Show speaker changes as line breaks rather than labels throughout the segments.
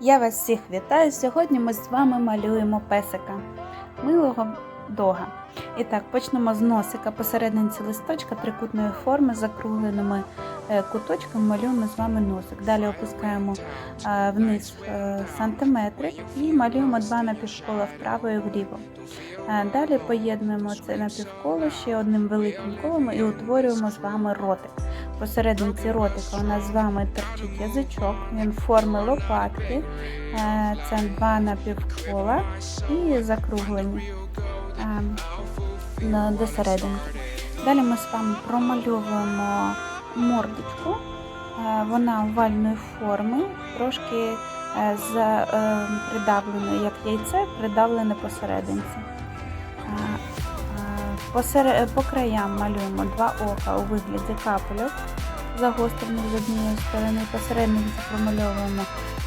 Я вас всіх вітаю. Сьогодні ми з вами малюємо песика милого дога. І так, почнемо з носика посерединці листочка трикутної форми з закругленими е, куточками малюємо з вами носик. Далі опускаємо е, вниз е, сантиметрик і малюємо два напівкола вправо і вліво. Далі поєднуємо це напівколо ще одним великим колом і утворюємо з вами ротик. Посерединці ротика у нас з вами торчить язичок, він форми лопатки. Е, Це два напівкола і закруглені е, до серединки. Далі ми з вами промальовуємо мордочку. Е, Вона овальної форми, трошки за, е, як яйце, придавлене посерединці. Е, е, По краям малюємо два ока у вигляді капельок, загострених з однієї сторони, посерединці промальовуємо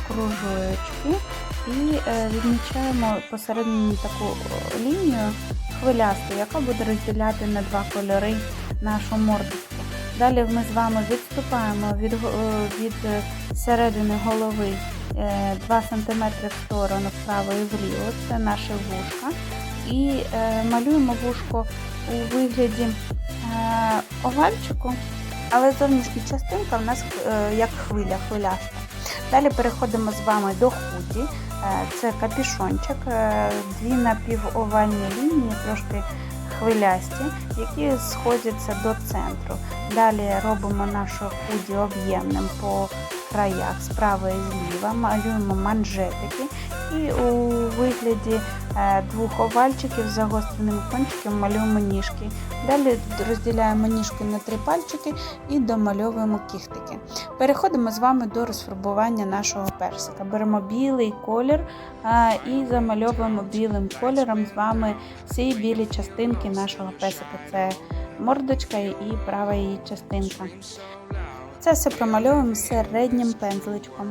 кружочки і е, відмічаємо посередині таку лінію хвилясту, яка буде розділяти на два кольори нашу мордочку. Далі ми з вами відступаємо від, е, від е, середини голови е, 2 см в сторону вправо і вліво, це наше вушка. І е, малюємо вушко у вигляді е, овальчику, але зовнішня частинка в нас е, як хвиля, хвиляста. Далі переходимо з вами до худі. Це капішончик, дві напівовальні лінії, трошки хвилясті, які сходяться до центру. Далі робимо нашу худі об'ємним по краях справа і зліва, малюємо манжетики і у вигляді е, двох овальчиків з загостреними кончиками малюємо ніжки. Далі розділяємо ніжки на три пальчики і домальовуємо кіхтики. Переходимо з вами до розфарбування нашого персика. Беремо білий колір і замальовуємо білим кольором з вами всі білі частинки нашого песика. Це мордочка і права її частинка. Це все промальовуємо середнім пензличком.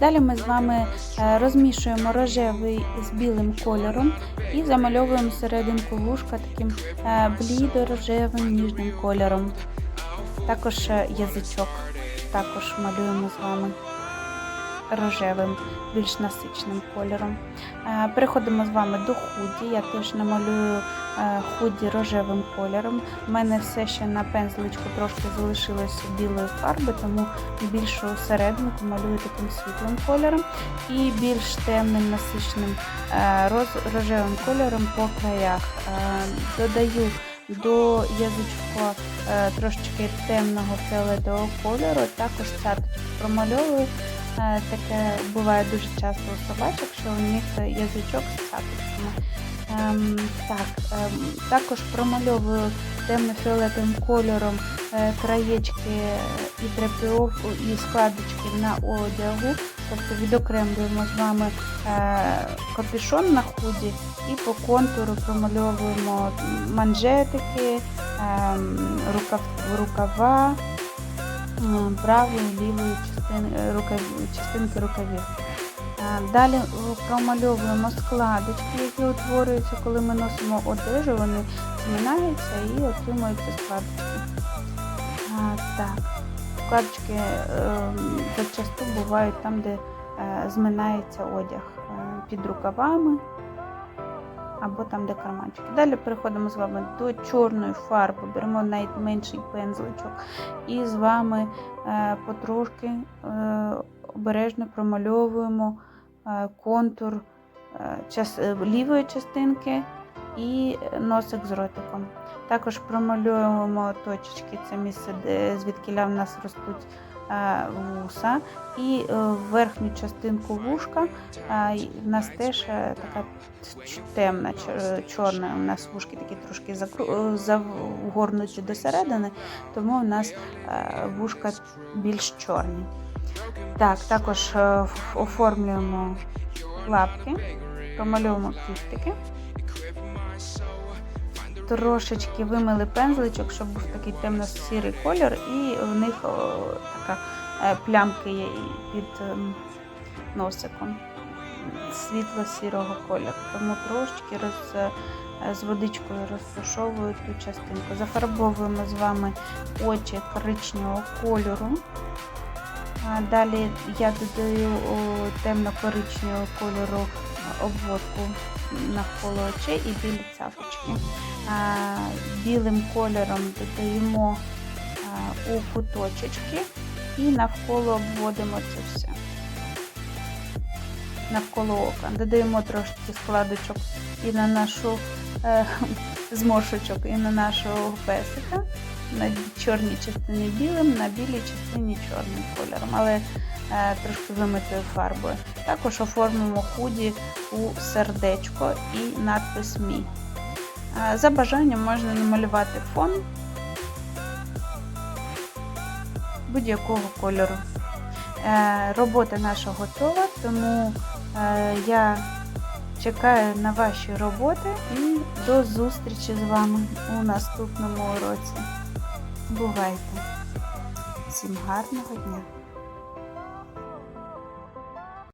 Далі ми з вами е, розмішуємо рожевий з білим кольором і замальовуємо серединку вушка таким е, блідо-рожевим ніжним кольором. Також е, язичок також малюємо з вами рожевим, більш насиченим кольором. Е, Переходимо з вами до худі. Я теж намалюю е, худі рожевим кольором. У мене все ще на пензличку трошки залишилося білої фарби, тому більшу серединку малюю таким світлим кольором і більш темним насиченим е, рожевим кольором по краях. Додаю до язичка трошечки темного фіолетового кольору, також цяточку промальовую. Е, Таке буває дуже часто у собачок, що у них язичок з цяточками. Ем, так, ем, також промальовую темно-фіолетовим кольором е, краєчки і драпіровку, і складочки на одягу. Тобто відокремлюємо з вами е, капюшон на худі і по контуру промальовуємо манжетики, ем, рукав, рукава, м, правої е, частинки рукавів. Далі промальовуємо складочки, які утворюються, коли ми носимо одежу, вони змінаються і отримуються складочки. Так, складочки е, зачасту бувають там, де е, зминається одяг е, під рукавами або там, де карманчики. Далі переходимо з вами до чорної фарби, беремо найменший пензличок і з вами е, потрошки е, обережно промальовуємо е, контур лівої частинки і носик з ротиком. Також промалюємо точечки, це місце, де звідкіля в нас ростуть вуса. І е, верхню частинку вушка е, в нас теж е, така темна, чорна. У нас вушки такі трошки е, загорнуті до середини, тому у нас е, вушка більш чорні. Так, також е, оформлюємо лапки, промальовуємо кістики. Трошечки вимили пензличок, щоб був такий темно-сірий колір, і в них о, така е, плямки є під ем, носиком світло-сірого кольору. Тому трошечки роз, е, з водичкою розташовую ту частинку. Зафарбовуємо з вами очі коричневого кольору. Далі я додаю темно-коричневого кольору обводку навколо очей і білі цапочки. А, Білим кольором додаємо у куточечки і навколо обводимо це все. Навколо ока. Додаємо трошки складочок і на нашу е, зморшочок і на нашого песика. На чорній частині білим, на білій частині чорним кольором, але е, трошки вимитою фарбою. Також оформимо худі у сердечко і надпис Мі. Е, за бажанням можна намалювати фон будь-якого кольору. Е, робота наша готова, тому е, я чекаю на ваші роботи і до зустрічі з вами у наступному уроці. Бувайте! Всім гарного дня!